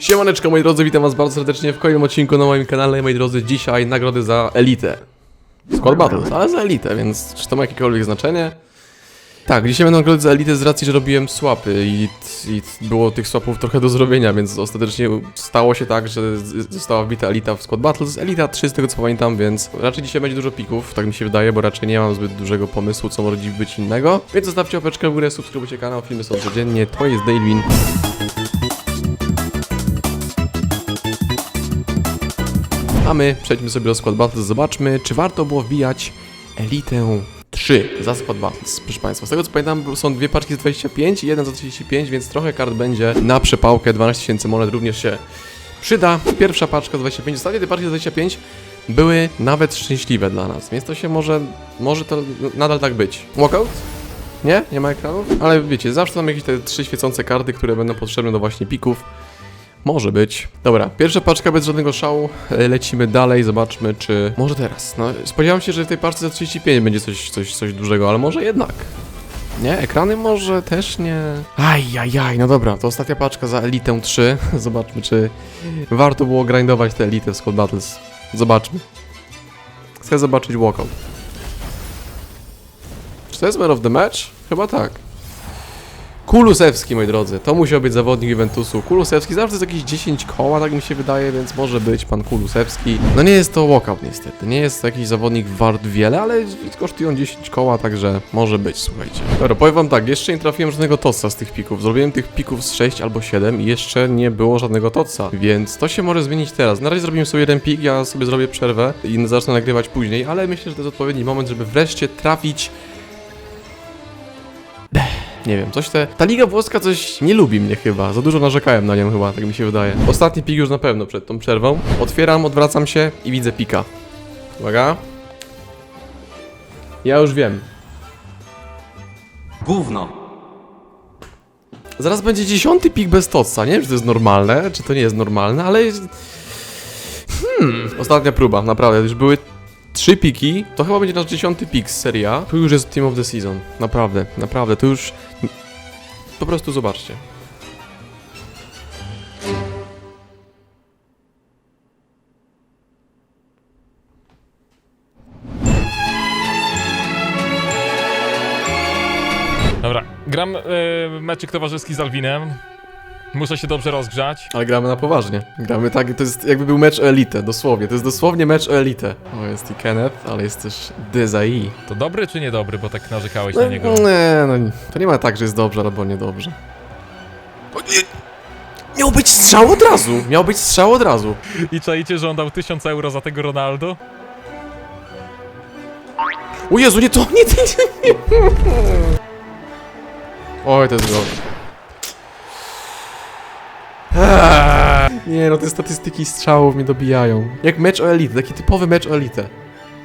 Siemaneczko moi drodzy, witam was bardzo serdecznie w kolejnym odcinku na moim kanale, moi drodzy, dzisiaj nagrody za elitę. Squad Battles, ale za elitę, więc czy to ma jakiekolwiek znaczenie? Tak, dzisiaj będą nagrody za elitę z racji, że robiłem swapy i, i było tych swapów trochę do zrobienia, więc ostatecznie stało się tak, że została wbita elita w Squad Battles, elita 3 z tego co pamiętam, więc raczej dzisiaj będzie dużo pików, tak mi się wydaje, bo raczej nie mam zbyt dużego pomysłu, co może dziś być innego. Więc zostawcie opeczkę w górę, subskrybujcie kanał, filmy są codziennie, to jest Dailwin. A my przejdźmy sobie do Squad Battles, zobaczmy, czy warto było wbijać Elitę 3 za Squad Battles. Proszę Państwa, z tego co pamiętam, są dwie paczki za 25 i jeden za 35, więc trochę kart będzie na przepałkę. 12 tysięcy monet również się przyda. Pierwsza paczka za 25, ostatnie te paczki za 25 były nawet szczęśliwe dla nas, więc to się może, może to nadal tak być. Walkout? Nie? Nie ma ekranów? Ale wiecie, zawsze są jakieś te trzy świecące karty, które będą potrzebne do właśnie pików. Może być. Dobra, pierwsza paczka bez żadnego szału. E, Lecimy dalej, zobaczmy czy... Może teraz. No, spodziewałem się, że w tej paczce za 35 będzie coś, coś, coś dużego, ale może jednak. Nie, ekrany może też nie. Ajajaj, no dobra, to ostatnia paczka za Elitę 3. Zobaczmy, czy warto było grindować tę Elitę w Squad Battles. Zobaczmy. Chcę zobaczyć walkout. Czy to jest man of the match? Chyba tak. Kulusewski, moi drodzy, to musiał być zawodnik Juventusu. Kulusewski zawsze jest jakieś 10 koła, tak mi się wydaje, więc może być pan Kulusewski. No nie jest to walkout niestety, nie jest to jakiś zawodnik wart wiele, ale kosztują 10 koła, także może być, słuchajcie. Dobra, powiem wam tak, jeszcze nie trafiłem żadnego toca z tych pików. Zrobiłem tych pików z 6 albo 7 i jeszcze nie było żadnego toca, więc to się może zmienić teraz. Na razie zrobimy sobie jeden pik, ja sobie zrobię przerwę i zacznę nagrywać później, ale myślę, że to jest odpowiedni moment, żeby wreszcie trafić nie wiem, coś te... Ta liga włoska coś nie lubi mnie chyba. Za dużo narzekałem na nią chyba, tak mi się wydaje. Ostatni pik już na pewno przed tą przerwą. Otwieram, odwracam się i widzę pika. Uwaga. Ja już wiem. Gówno. Zaraz będzie dziesiąty pik bez toca. Nie wiem, czy to jest normalne, czy to nie jest normalne, ale... Hmm... Ostatnia próba, naprawdę. Już były trzy piki. To chyba będzie nasz dziesiąty pik z serii A. Tu już jest Team of the Season. Naprawdę, naprawdę. Tu już... Po prostu zobaczcie. Dobra, gram y, meczyk towarzyski z Alwinem. Muszę się dobrze rozgrzać. Ale gramy na poważnie. Gramy tak, to jest jakby był mecz o elitę, dosłownie. To jest dosłownie mecz o elitę. O, jest i Kenneth, ale jest też Dezai. To dobry czy niedobry, bo tak narzekałeś No, na niego. nie, no nie- to nie ma tak, że jest dobrze albo niedobrze. O, nie. Miał być strzał od razu! Miał być strzał od razu. I czajcie, że on dał 1000 euro za tego Ronaldo? O Jezu, nie to, nie ty. Nie. Oj, to jest go. Eee. Nie no, te statystyki strzałów mnie dobijają. Jak mecz o elitę, taki typowy mecz o elitę.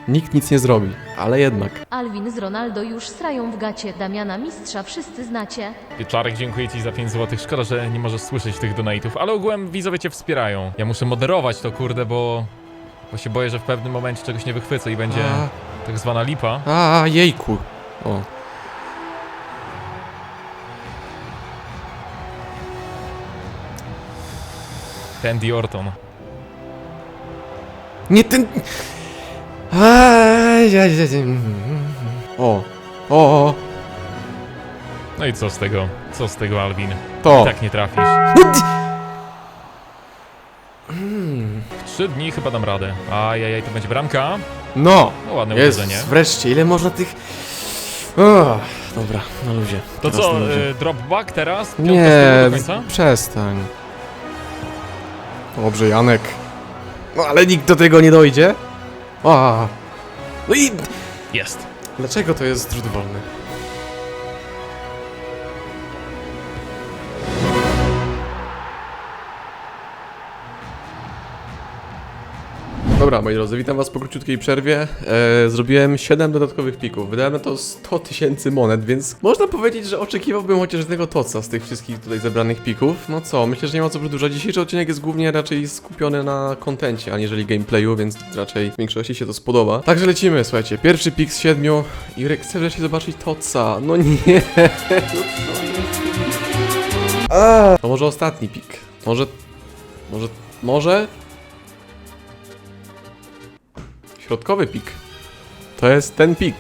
Nikt nic nie zrobi, ale jednak. Alwin z Ronaldo już srają w gacie. Damiana Mistrza wszyscy znacie. Wieczarek, dziękuję ci za 5 zł. Szkoda, że nie możesz słyszeć tych donate'ów, ale ogółem widzowie cię wspierają. Ja muszę moderować to, kurde, bo... Bo się boję, że w pewnym momencie czegoś nie wychwycę i będzie A, tak zwana lipa. a jejku. O. Andy Orton. Nie ten... O. O, o. No i co z tego? Co z tego, Alwin? To. Tak nie trafisz. No W 3 dni chyba dam radę. Ajajaj, to będzie bramka. No. No ładne Jest, uderzenie. wreszcie, ile można tych... O, dobra, na luzie. To Teraz co, y, drop back teraz? Piątka Nie, przestań. Dobrze, Janek. No ale nikt do tego nie dojdzie. A. No i... Jest. Dlaczego to jest rzut wolny? Dobra, moi drodzy, witam was po króciutkiej przerwie. E, zrobiłem 7 dodatkowych pików. Wydałem na to 100 tysięcy monet, więc można powiedzieć, że oczekiwałbym chociaż jednego toca z tych wszystkich tutaj zebranych pików. No co, myślę, że nie ma co przedłużać. Dzisiejszy odcinek jest głównie raczej skupiony na kontencie, aniżeli gameplayu, więc raczej w większości się to spodoba. Także lecimy, słuchajcie. Pierwszy pik z 7. Jurek, chcę wreszcie zobaczyć toca. No nie. To może ostatni pik. Może Może, może? Środkowy pik. To jest ten pik.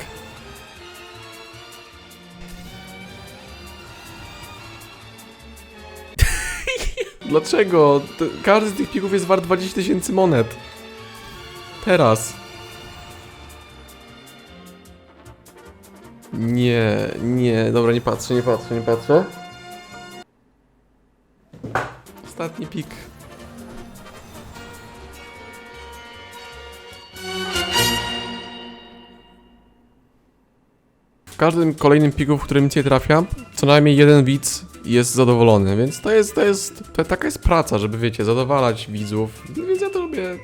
Dlaczego? Każdy z tych pików jest wart 20 tysięcy monet. Teraz. Nie, nie, dobra, nie patrzę, nie patrzę, nie patrzę. Ostatni pik. Każdym kolejnym piku, w którym nie trafia, co najmniej jeden widz jest zadowolony, więc to jest, to jest, to taka jest praca, żeby wiecie, zadowalać widzów, więc ja to lubię,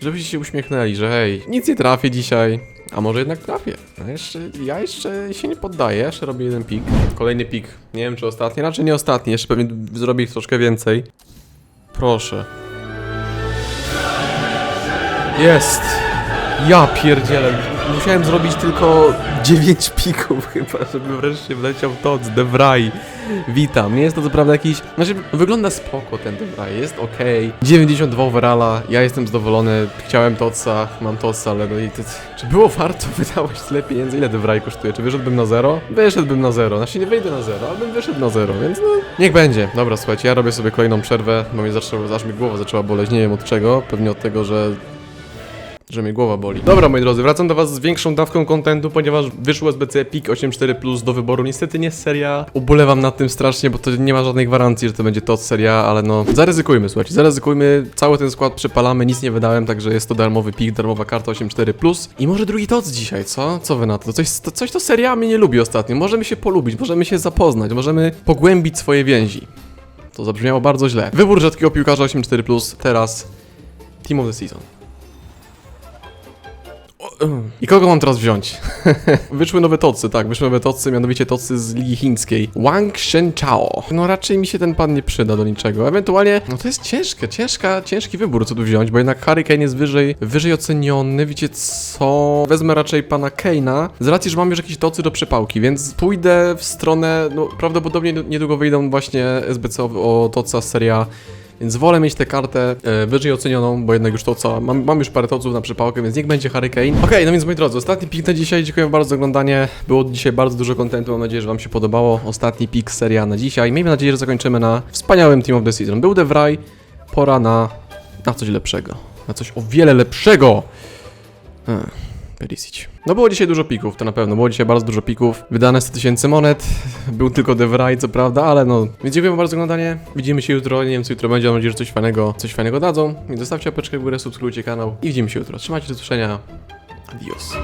żebyście się uśmiechnęli, że hej, nic nie trafię dzisiaj, a może jednak trafię. A jeszcze, ja jeszcze się nie poddaję, jeszcze robię jeden pik. Kolejny pik, nie wiem czy ostatni, raczej nie ostatni, jeszcze pewnie zrobię ich troszkę więcej. Proszę. Jest! Ja pierdzielę. Musiałem zrobić tylko 9 pików chyba, żeby wreszcie wleciał Todd, DeVry. Witam. Nie jest to co prawda jakiś... Znaczy, wygląda spoko ten DeVry, jest okej. 92 overalla, ja jestem zadowolony. Chciałem Totsa, mam Totsa, ale no i to... Czy było warto wydawać tyle pieniędzy? Ile DeVry kosztuje? Czy wyszedłbym na zero? Wyszedłbym na zero. Znaczy nie wyjdę na zero, ale bym wyszedł na zero, więc no... Niech będzie. Dobra, słuchajcie, ja robię sobie kolejną przerwę, bo mnie zaczęło, aż mi głowa zaczęła boleć. Nie wiem od czego, pewnie od tego, że że mnie głowa boli. Dobra, moi drodzy, wracam do was z większą dawką kontentu, ponieważ wyszło SBC PIK 8.4 Plus do wyboru. Niestety nie seria. Ubolewam nad tym strasznie, bo to nie ma żadnej gwarancji, że to będzie to seria, ale no zaryzykujmy, słuchajcie, zaryzykujmy. Cały ten skład przepalamy, nic nie wydałem, także jest to darmowy PIK, darmowa karta 8.4 Plus. I może drugi TOC dzisiaj, co? Co wy na to? Coś, to, coś to seria mnie nie lubi ostatnio. Możemy się polubić, możemy się zapoznać, możemy pogłębić swoje więzi. To zabrzmiało bardzo źle. Wybór rzadkiego piłkarza 8.4 Plus, teraz Team of the Season. I kogo mam teraz wziąć? wyszły nowe tocy, tak, wyszły nowe tocy, mianowicie tocy z Ligi Chińskiej. Wang Shenchao. No raczej mi się ten pan nie przyda do niczego. Ewentualnie, no to jest ciężkie, ciężka, ciężki wybór, co tu wziąć, bo jednak Harry Kane jest wyżej, wyżej oceniony. Wiecie co? Wezmę raczej pana Kane'a, z racji, że mam już jakieś tocy do przepałki, więc pójdę w stronę, no prawdopodobnie niedługo wyjdą właśnie SBC o, toca seria więc wolę mieć tę kartę e, wyżej ocenioną, bo jednak już to co. Mam, mam już parę toców na przypałkę, więc niech będzie Hurricane. Okej, no więc moi drodzy, ostatni pik na dzisiaj. Dziękuję bardzo za oglądanie. Było dzisiaj bardzo dużo kontentu. Mam nadzieję, że Wam się podobało. Ostatni pik seria na dzisiaj. Miejmy nadzieję, że zakończymy na wspaniałym Team of the Season. Był DeVry, pora na, na coś lepszego. Na coś o wiele lepszego. Hmm. Perisic. No było dzisiaj dużo pików, to na pewno. Było dzisiaj bardzo dużo pików. Wydane 100 tysięcy monet. Był tylko DeVry, co prawda, ale no. Więc dziękuję bardzo za oglądanie. Widzimy się jutro. Nie wiem, co jutro będzie. Mam nadzieję, że coś fajnego, coś fajnego dadzą. Więc zostawcie łapeczkę w górę, subskrybujcie kanał i widzimy się jutro. Trzymajcie się do usłyszenia. Adios.